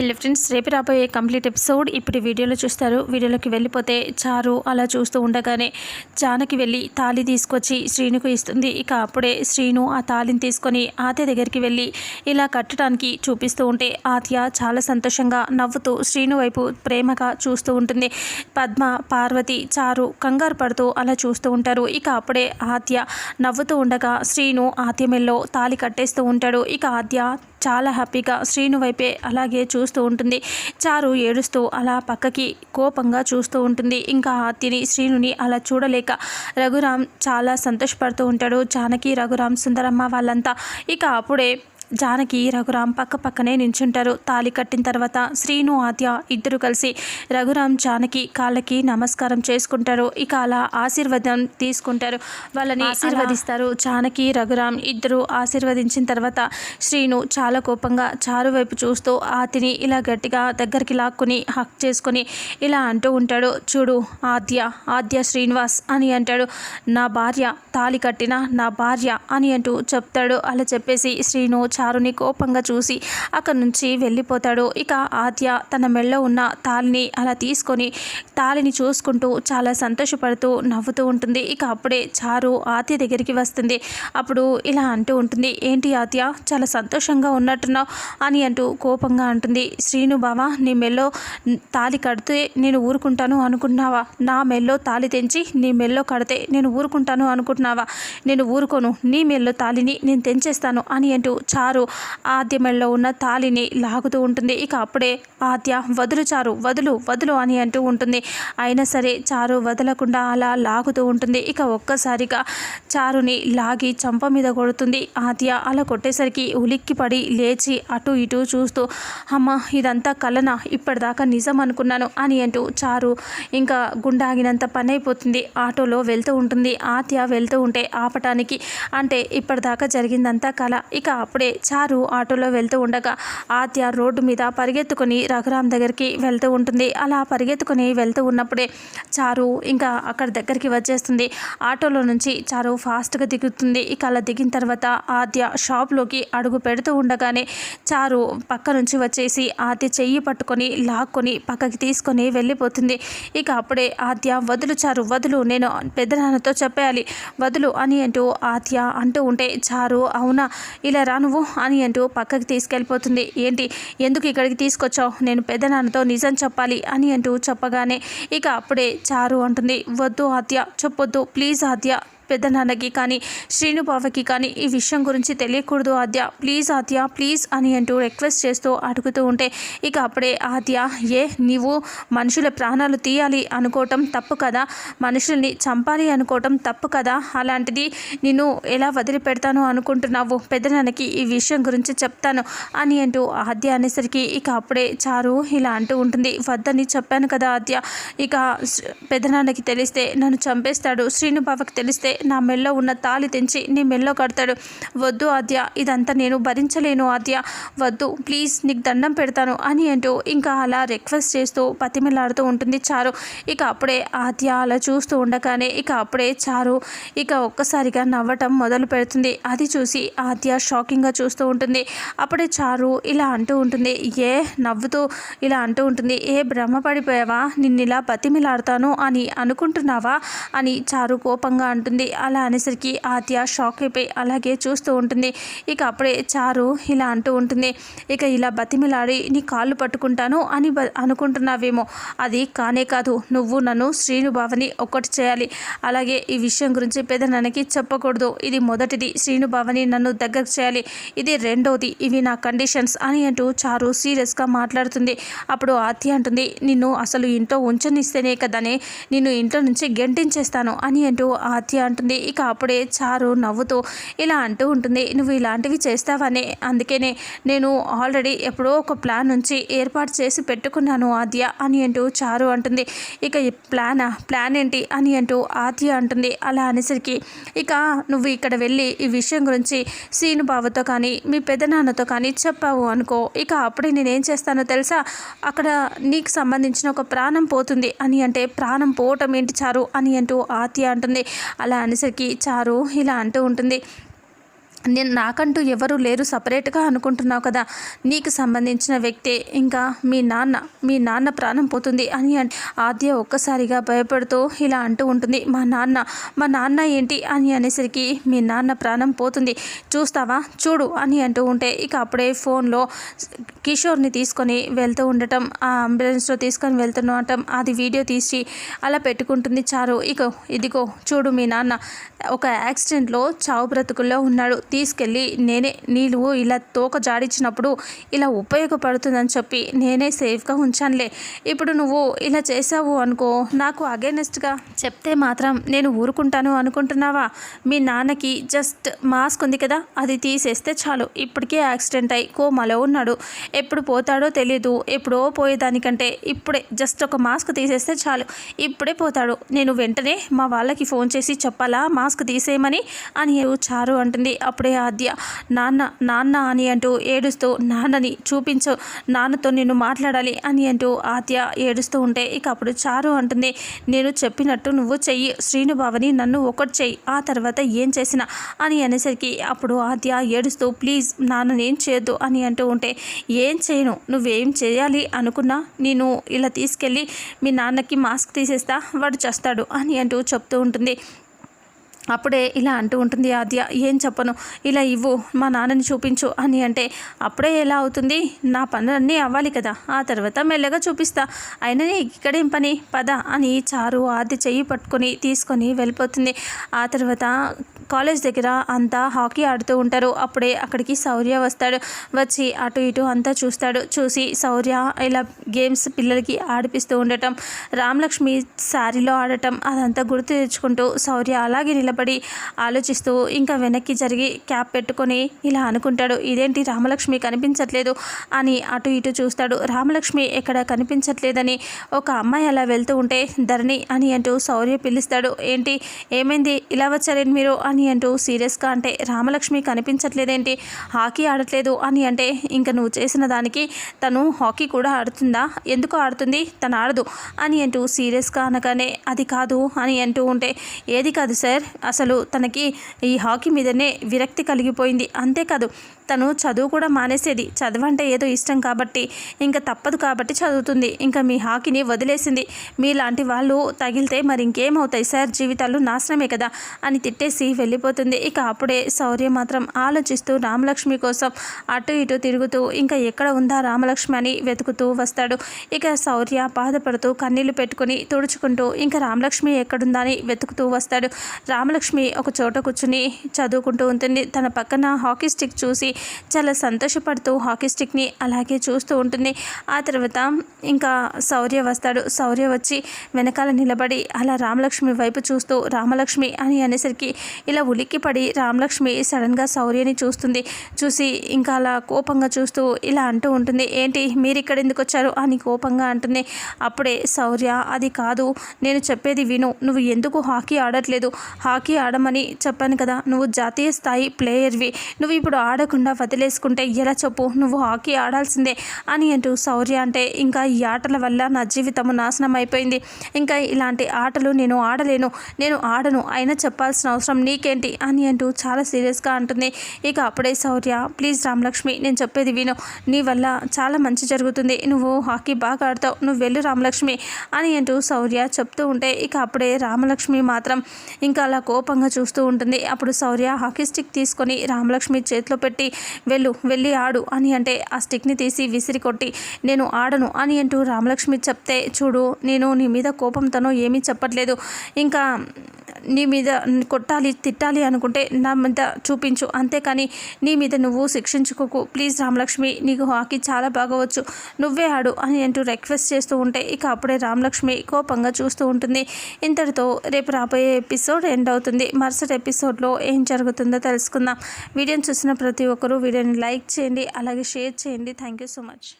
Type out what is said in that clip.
Hello friends రేపు రాబోయే complete episode ఇప్పుడు వీడియోలో చూస్తారు. వీడియోలోకి వెళ్ళిపోతే చారు అలా చూస్తూ ఉండగానే జానకి వెళ్ళి తాళి తీసుకొచ్చి శ్రీనుకు ఇస్తుంది. ఇక అప్పుడే శ్రీను ఆ తాళిని తీసుకొని ఆత్య దగ్గరికి వెళ్ళి ఇలా కట్టడానికి చూపిస్తూ ఉంటే ఆత్య చాలా సంతోషంగా నవ్వుతూ శ్రీను వైపు ప్రేమగా చూస్తూ ఉంటుంది. పద్మ పార్వతి చారు కంగారు పడుతూ అలా చూస్తూ ఉంటారు. ఇక అప్పుడే ఆత్య నవ్వుతూ ఉండగా శ్రీను ఆత్యమెల్లో తాళి కట్టేస్తూ ఉంటాడు. ఇక ఆద్య చాలా హ్యాపీగా శ్రీను వైపే అలాగే చూస్తూ ఉంటుంది. చారు ఏడుస్తూ అలా పక్కకి కోపంగా చూస్తూ ఉంటుంది. ఇంకా ఆర్తిని శ్రీనుని అలా చూడలేక రఘురామ్ చాలా సంతోషపడుతూ ఉంటాడు. జానకి రఘురామ్ సుందరమ్మ వాళ్ళంతా ఇక అప్పుడే జానకి రఘురామ్ పక్క పక్కనే నించుంటారు. తాలి కట్టిన తర్వాత శ్రీను ఆద్య ఇద్దరు కలిసి రఘురామ్ జానకి కాళ్ళకి నమస్కారం చేసుకుంటారు. ఇక అలా ఆశీర్వాదం తీసుకుంటారు. వాళ్ళని ఆశీర్వదిస్తారు. జానకి రఘురామ్ ఇద్దరు ఆశీర్వదించిన తర్వాత శ్రీను చాలా కోపంగా చారు వైపు చూస్తూ ఆతిని ఇలా గట్టిగా దగ్గరికి లాక్కుని హక్ చేసుకొని ఇలా అంటూ ఉంటాడు. చూడు ఆద్య ఆద్య శ్రీనివాస్ అని అంటాడు. నా భార్య తాలి కట్టిన నా భార్య అని అంటూ చెప్తాడు. అలా చెప్పేసి శ్రీను చారుని కోపంగా చూసి అక్కడి నుంచి వెళ్ళిపోతాడు. ఇక ఆద్య తన మెళ్ళో ఉన్న తాలిని అలా తీసుకొని తాలిని చూసుకుంటూ చాలా సంతోషపడుతూ నవ్వుతూ ఉంటుంది. ఇక అప్పుడే చారు ఆద్య దగ్గరికి వస్తుంది. అప్పుడు ఇలా అంటూ ఉంటుంది ఏంటి ఆద్య చాలా సంతోషంగా ఉన్నట్టున్నావు అని అంటూ కోపంగా అంటుంది. శ్రీను బావ నీ మెల్లో తాలి కడితే నేను ఊరుకుంటాను అనుకుంటున్నావా? నా మెల్లో తాలి తెంచి నీ మెల్లో కడితే నేను ఊరుకుంటాను అనుకుంటున్నావా? నేను ఊరుకోను నీ మెల్లో తాలిని నేను తెంచేస్తాను అని అంటూ చారు ఆద్య మెళ్ళలో ఉన్న తాలిని లాగుతూ ఉంటుంది. ఇక అప్పుడే ఆద్య వదులు చారు వదులు వదులు అని అంటూ ఉంటుంది. అయినా సరే చారు వదలకుండా అలా లాగుతూ ఉంటుంది. ఇక ఒక్కసారిగా చారుని లాగి చంప మీద కొడుతుంది. ఆద్య అలా కొట్టేసరికి ఉలిక్కిపడి లేచి అటు ఇటు చూస్తూ అమ్మ ఇదంతా కలన? ఇప్పటిదాకా నిజం అనుకున్నాను అని అంటూ చారు ఇంకా గుండాగినంత పని అయిపోతుంది ఆటోలో వెళ్తూ ఉంటుంది. ఆత్య వెళ్తూ ఉంటే ఆపటానికి అంటే ఇప్పటిదాకా జరిగిందంతా కళ ఇక అప్పుడే చారు ఆటోలో వెళ్తూ ఉండగా ఆద్య రోడ్డు మీద పరిగెత్తుకొని రఘురామ్ దగ్గరికి వెళ్తూ ఉంటుంది. అలా పరిగెత్తుకొని వెళ్తూ ఉన్నప్పుడే చారు ఇంకా అక్కడ దగ్గరికి వచ్చేస్తుంది. ఆటోలో నుంచి చారు ఫాస్ట్గా దిగుతుంది. ఇక అలా దిగిన తర్వాత ఆద్య షాప్లోకి అడుగు పెడుతూ ఉండగానే చారు పక్క నుంచి వచ్చేసి ఆద్య చెయ్యి పట్టుకొని లాక్కొని పక్కకి తీసుకొని వెళ్ళిపోతుంది. ఇక అప్పుడే ఆద్య వదులు చారు వదులు నేను పెద్దనాన్నతో చెప్పేయాలి. వదులు అని అంటూ ఆద్య అంటూ ఉంటే చారు అవునా ఇలా రా నువ్వు? అని అంటూ పక్కకి తీసుకెళ్ళిపోతుంది. ఏంటి? ఎందుకు ఇక్కడికి తీసుకొచ్చావు? నేను పెద్దనాన్నతో నిజం చెప్పాలి అని అంటూ చెప్పగానే ఇక అప్పుడే చారు అంటుంది. వద్దు హత్య చెప్పొద్దు. ప్లీజ్ హత్య పెద్దనాన్నకి కానీ శ్రీనుబావకి కానీ ఈ విషయం గురించి తెలియకూడదు ఆద్య. ప్లీజ్ ఆద్య ప్లీజ్ అని అంటూ రిక్వెస్ట్ చేస్తూ అడుగుతూ ఉంటే ఇక అప్పుడే ఆద్య ఏ నీవు మనుషుల ప్రాణాలు తీయాలి అనుకోవటం తప్పు కదా? మనుషుల్ని చంపాలి అనుకోవటం తప్పు కదా? అలాంటిది నిన్ను ఎలా వదిలిపెడతాను అనుకుంటున్నావు? పెద్దనాన్నకి ఈ విషయం గురించి చెప్తాను అని అంటూ ఆద్య అనేసరికి ఇక అప్పుడే చారు ఇలా అంటూ ఉంటుంది. వద్దని చెప్పాను కదా ఆద్య. ఇక పెద్దనాన్నకి తెలిస్తే నన్ను చంపేస్తాడు. శ్రీనుబావకి తెలిస్తే నా మెల్లో ఉన్న తాలి తెంచి నీ మెల్లో కడతాడు. వద్దు ఆద్య ఇదంతా నేను భరించలేను ఆద్య. వద్దు ప్లీజ్ నీకు దండం పెడతాను అని అంటూ ఇంకా అలా రిక్వెస్ట్ చేస్తూ పతిమిలాడుతూ ఉంటుంది చారు. ఇక అప్పుడే ఆద్య అలా చూస్తూ ఉండగానే ఇక అప్పుడే చారు ఇక ఒక్కసారిగా నవ్వటం మొదలు పెడుతుంది. అది చూసి ఆద్య షాకింగ్గా చూస్తూ ఉంటుంది. అప్పుడే చారు ఇలా అంటూ ఉంటుంది. ఏ నవ్వుతూ ఇలా అంటూ ఉంటుంది. ఏ భ్రమపడిపోయావా? నిన్నిలా నిన్ను ఇలా బతిమిలాడతాను అని అనుకుంటున్నావా? అని చారు కోపంగా అంటుంది. అలా అనేసరికి ఆత్య షాక్ అయిపోయి అలాగే చూస్తూ ఉంటుంది. ఇక అప్పుడే చారు ఇలా అంటూ ఉంటుంది. ఇక ఇలా బతిమిలాడి నీ కాళ్ళు పట్టుకుంటాను అని అనుకుంటున్నావేమో. అది కానే కాదు. నువ్వు నన్ను శ్రీను బావని ఒక్కటి చేయాలి. అలాగే ఈ విషయం గురించి పెదనాన్నకి చెప్పకూడదు. ఇది మొదటిది. శ్రీనుభావని నన్ను దగ్గర చేయాలి. ఇది రెండోది. ఇవి నా కండిషన్స్ అని అంటూ చారు సీరియస్గా మాట్లాడుతుంది. అప్పుడు ఆత్య అంటుంది నిన్ను అసలు ఇంట్లో ఉంచనిస్తేనే కదనే. నిన్ను ఇంట్లో నుంచి గెంటించేస్తాను అని అంటూ ఆత్య అంటుంది ఇక అప్పుడే చారు నవ్వుతూ ఇలా అంటూ ఉంటుంది. నువ్వు ఇలాంటివి చేస్తావని. అందుకనే నేను ఆల్రెడీ ఎప్పుడో ఒక ప్లాన్ నుంచి ఏర్పాటు చేసి పెట్టుకున్నాను ఆద్య అని అంటూ చారు అంటుంది. ఇక ఈ ప్లానా? ప్లాన్ ఏంటి? అని అంటూ ఆద్య అంటుంది. అలా అనేసరికి ఇక నువ్వు ఇక్కడ వెళ్ళి ఈ విషయం గురించి సీను బావతో కానీ మీ పెదనాన్నతో కానీ చెప్పావు అనుకో. ఇక అప్పుడే నేనేం చేస్తానో తెలుసా? అక్కడ నీకు సంబంధించిన ఒక ప్రాణం పోతుంది అని అంటే ప్రాణం పోవటం ఏంటి చారు? అని అంటూ ఆత్య అంటుంది. అలా అనేసరికి చారు ఇలా అంటూ ఉంటుంది. నేను నాకంటూ ఎవరు లేరు. సపరేట్గా అనుకుంటున్నావు కదా. నీకు సంబంధించిన వ్యక్తే ఇంకా మీ నాన్న మీ నాన్న ప్రాణం పోతుంది అని ఆద్య ఒక్కసారిగా భయపడుతూ ఇలా అంటూ ఉంటుంది. మా నాన్న మా నాన్న ఏంటి అని అనేసరికి మీ నాన్న ప్రాణం పోతుంది. చూస్తావా? చూడు అని అంటూ ఉంటే ఇక అప్పుడే ఫోన్లో కిషోర్ని తీసుకొని వెళ్తూ ఉండటం ఆ అంబులెన్స్లో తీసుకొని వెళ్తుండటం అది వీడియో తీసి అలా పెట్టుకుంటుంది చారు. ఇక ఇదిగో చూడు మీ నాన్న. ఒక యాక్సిడెంట్లో చావు బ్రతుకుల్లో ఉన్నాడు. తీసుకెళ్ళి నేనే నీళ్ళు ఇలా తోక జాడించినప్పుడు ఇలా ఉపయోగపడుతుందని చెప్పి నేనే సేఫ్గా ఉంచానులే. ఇప్పుడు నువ్వు ఇలా చేసావు అనుకో నాకు అగేనెస్ట్గా చెప్తే మాత్రం నేను ఊరుకుంటాను అనుకుంటున్నావా? మీ నాన్నకి జస్ట్ మాస్క్ ఉంది కదా అది తీసేస్తే చాలు. ఇప్పటికే యాక్సిడెంట్ అయి కోమాలో ఉన్నాడు. ఎప్పుడు పోతాడో తెలియదు ఎప్పుడో పోయేదానికంటే ఇప్పుడే జస్ట్ ఒక మాస్క్ తీసేస్తే చాలు. ఇప్పుడే పోతాడు. నేను వెంటనే మా వాళ్ళకి ఫోన్ చేసి చెప్పాలా? మాస్క్ తీసేయమని? అని చారు అంటుంది. అప్పుడు అప్పుడే ఆద్య నాన్న నాన్న అని అంటూ ఏడుస్తూ నాన్నని చూపించు నాన్నతో నేను మాట్లాడాలి అని అంటూ ఆద్య ఏడుస్తూ ఉంటే ఇక అప్పుడు చారు అంటుంది నేను చెప్పినట్టు నువ్వు చెయ్యి శ్రీనుబావని నన్ను ఒకటి చెయ్యి ఆ తర్వాత ఏం చేసినా అని అనేసరికి అప్పుడు ఆద్య ఏడుస్తూ ప్లీజ్ నాన్ననేం ఏం చేయొద్దు అని అంటూ ఉంటే ఏం చేయను నువ్వేం చేయాలి అనుకున్నా నేను ఇలా తీసుకెళ్ళి మీ నాన్నకి మాస్క్ తీసేస్తా వాడు చేస్తాడు అని అంటూ చెప్తూ ఉంటుంది. అప్పుడే ఇలా అంటూ ఉంటుంది ఆద్య ఏం చెప్పను? ఇలా ఇవ్వు మా నాన్నని చూపించు అని అంటే అప్పుడే ఎలా అవుతుంది? నా పనులన్నీ అవ్వాలి కదా ఆ తర్వాత మెల్లగా చూపిస్తా. అయిననే ఇక్కడేం పని? పద అని చారు ఆద్య చెయ్యి పట్టుకొని తీసుకొని వెళ్ళిపోతుంది. ఆ తర్వాత కాలేజ్ దగ్గర అంతా హాకీ ఆడుతూ ఉంటారు. అప్పుడే అక్కడికి శౌర్య వస్తాడు. వచ్చి అటు ఇటు అంతా చూస్తాడు. చూసి శౌర్య ఇలా గేమ్స్ పిల్లలకి ఆడిపిస్తూ ఉండటం రామలక్ష్మి శారీలో ఆడటం అదంతా గుర్తు తెచ్చుకుంటూ శౌర్య అలాగే నిలబడి నిలబడి ఆలోచిస్తూ ఇంకా వెనక్కి జరిగి క్యాప్ పెట్టుకొని ఇలా అనుకుంటాడు ఇదేంటి రామలక్ష్మి కనిపించట్లేదు? అని అటు ఇటు చూస్తాడు. రామలక్ష్మి ఎక్కడ కనిపించట్లేదని ఒక అమ్మాయి అలా వెళ్తూ ఉంటే ధరణి అని అంటూ శౌర్య పిలుస్తాడు. ఏంటి? ఏమైంది? ఇలా వచ్చారేంటి మీరు? అని అంటూ సీరియస్గా అంటే రామలక్ష్మి కనిపించట్లేదేంటి? హాకీ ఆడట్లేదు అని అంటే ఇంకా నువ్వు చేసిన దానికి తను హాకీ కూడా ఆడుతుందా? ఎందుకు ఆడుతుంది? తను ఆడదు అని అంటూ సీరియస్గా అనగానే అది కాదు అని అంటూ ఉంటే ఏది కాదు సార్ అసలు తనకి ఈ హాకీ మీదనే విరక్తి కలిగిపోయింది. అంతేకాదు తను చదువు కూడా మానేసేది. చదవంటే ఏదో ఇష్టం కాబట్టి ఇంకా తప్పదు కాబట్టి చదువుతుంది. ఇంకా మీ హాకీని వదిలేసింది. మీలాంటి వాళ్ళు తగిలితే మరి ఇంకేమవుతాయి? సార్ జీవితాలు నాశనమే కదా? అని తిట్టేసి వెళ్ళిపోతుంది. ఇక అప్పుడే శౌర్య మాత్రం ఆలోచిస్తూ రామలక్ష్మి కోసం అటు ఇటు తిరుగుతూ ఇంకా ఎక్కడ ఉందా రామలక్ష్మి? అని వెతుకుతూ వస్తాడు. ఇక శౌర్య బాధపడుతూ కన్నీళ్ళు పెట్టుకుని తుడుచుకుంటూ ఇంకా రామలక్ష్మి ఎక్కడుందా? అని వెతుకుతూ వస్తాడు. రామలక్ష్మి ఒక చోట కూర్చుని చదువుకుంటూ ఉంటుంది. తన పక్కన హాకీ స్టిక్ చూసి చాలా సంతోషపడుతూ హాకీ స్టిక్ని అలాగే చూస్తూ ఉంటుంది. ఆ తర్వాత ఇంకా శౌర్య వస్తాడు. శౌర్య వచ్చి వెనకాల నిలబడి అలా రామలక్ష్మి వైపు చూస్తూ రామలక్ష్మి అని అనేసరికి ఇలా ఉలిక్కిపడి రామలక్ష్మి సడన్గా శౌర్యని చూస్తుంది. చూసి ఇంకా అలా కోపంగా చూస్తూ ఇలా అంటూ ఉంటుంది. ఏంటి? మీరు ఇక్కడ ఎందుకు వచ్చారు అని కోపంగా అంటుంది. అప్పుడే శౌర్య అది కాదు నేను చెప్పేది విను. నువ్వు ఎందుకు హాకీ ఆడట్లేదు? హాకీ హాకీ ఆడమని చెప్పాను కదా. నువ్వు జాతీయ స్థాయి ప్లేయర్వి నువ్వు ఇప్పుడు ఆడకుండా వదిలేసుకుంటే ఎలా చెప్పు? నువ్వు హాకీ ఆడాల్సిందే అని అంటూ శౌర్య అంటే ఇంకా ఈ ఆటల వల్ల నా జీవితము నాశనం అయిపోయింది. ఇంకా ఇలాంటి ఆటలు నేను ఆడలేను. నేను ఆడను. అయినా చెప్పాల్సిన అవసరం నీకేంటి? అని అంటూ చాలా సీరియస్గా అంటుంది. ఇక అప్పుడే శౌర్య ప్లీజ్ రామలక్ష్మి నేను చెప్పేది విను. నీ వల్ల చాలా మంచి జరుగుతుంది. నువ్వు హాకీ బాగా ఆడతావు. నువ్వు వెళ్ళు రామలక్ష్మి అని అంటూ శౌర్య చెప్తూ ఉంటే ఇక అప్పుడే రామలక్ష్మి మాత్రం ఇంకా అలా కోపంగా చూస్తూ ఉంటుంది. అప్పుడు శౌర్య హాకీ స్టిక్ తీసుకొని రామలక్ష్మి చేతిలో పెట్టి వెళ్ళు వెళ్ళి ఆడు అని అంటే ఆ స్టిక్ని తీసి విసిరి కొట్టి నేను ఆడను అని అంటూ రామలక్ష్మి చెప్తే చూడు నేను నీ మీద కోపంతోనో ఏమీ చెప్పట్లేదు. ఇంకా నీ మీద కొట్టాలి తిట్టాలి అనుకుంటే నా మీద చూపించు. అంతేకాని నీ మీద నువ్వు శిక్షించుకోకు. ప్లీజ్ రామలక్ష్మి నీకు హాకీ చాలా బాగవచ్చు. నువ్వే ఆడు అని అంటూ రిక్వెస్ట్ చేస్తూ ఉంటే ఇక అప్పుడే రామలక్ష్మి కోపంగా చూస్తూ ఉంటుంది. ఇంతటితో రేపు రాబోయే ఎపిసోడ్ ఎండ్ అవుతుంది. మరుసటి ఎపిసోడ్లో ఏం జరుగుతుందో తెలుసుకుందాం. వీడియోని చూసిన ప్రతి ఒక్కరూ వీడియోని లైక్ చేయండి అలాగే షేర్ చేయండి. Thank you so much